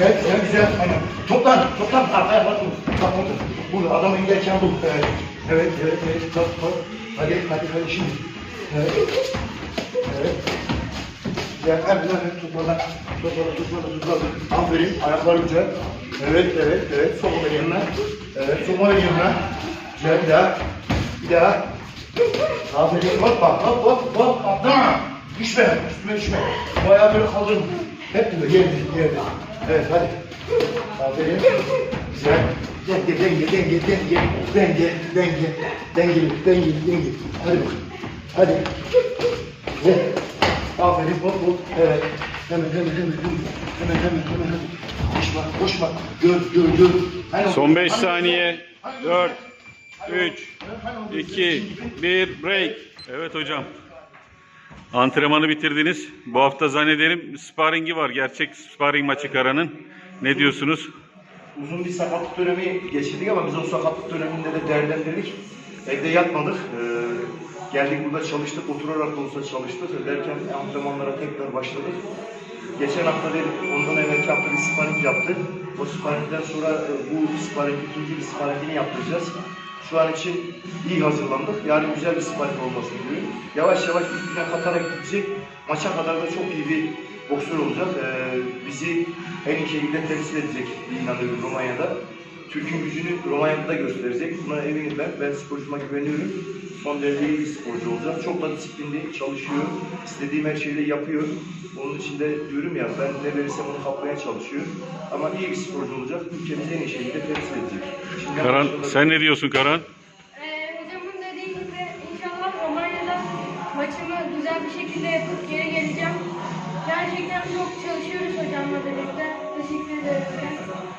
Güzel, güzel, güzel. Aynen. Toplan, toplan. Arkaya bak. Bak burada. Burada adamı inlerken bu. Evet. Evet, evet, evet. Bak, bak. Hadi, hadi, hadi şimdi. Evet. Evet. Ya hemen hemen toparla. Toparla, toparla, toparla. Aferin. Ayaklar güzel. Evet, evet, evet. Sokumu ver yanına. Evet, sokumu ver yanına. Güzel, bir daha. Bir daha. Aferin. Hop, bak, hop, hop, hop. Atlama. Düşme, üstüme düşme. Bu ayağı böyle kaldırın. Hep böyle yerde, yerde. Evet, hadi. Aferin. Güzel. Denge, denge, denge, denge, denge, denge, dengeli, dengeli, dengeli. Hadi bakalım. Hadi. Güzel. Aferin, hop hop. Evet. Hemen, hemen, hemen, hemen, hemen, hemen, hemen, hemen. Koşma, koşma. Gör, gör, gör. Hani Son 5 hani- saniye. hani- 4, hani- 3, hani- 2, 1, break. Evet hocam. Antrenmanı bitirdiniz. Bu hafta zannederim sparringi var. Gerçek sparring maçı Karan'ın. Ne diyorsunuz? Uzun bir sakatlık dönemi geçirdik ama biz o sakatlık döneminde de değerlendirdik. Evde yatmadık. Ee, geldik burada çalıştık, oturarak da olsa çalıştık. Derken antrenmanlara tekrar başladık. Geçen hafta değil, ondan evvelki hafta bir sparring yaptık. O sparringden sonra e, bu sparring, ikinci bir sparringini yaptıracağız. Şu an için iyi hazırlandık. Yarın güzel bir sparring olmasını diliyorum. Yavaş yavaş üstüne katarak gidecek. Maça kadar da çok iyi bir boksör olacak. Ee, bizi en iyi şekilde temsil edecek inanıyorum Romanya'da. Türk'ün gücünü Romanya'da da gösterecek. Buna eminim ben. Ben sporcuma güveniyorum. Son derece iyi bir sporcu olacak. Çok da disiplinli çalışıyor. İstediğim her şeyi de yapıyor. Onun için de diyorum ya ben ne verirsem onu kapmaya çalışıyor. Ama iyi bir sporcu olacak. Ülkemizi en iyi şekilde temsil edecek. Şimdiden Karan sen ne diyorsun Karan? Ee, hocamın dediği gibi inşallah Romanya'da maçımı güzel bir şekilde yapıp geri geleceğim. Gerçekten çok çalışıyoruz hocamla birlikte. Teşekkür ederim.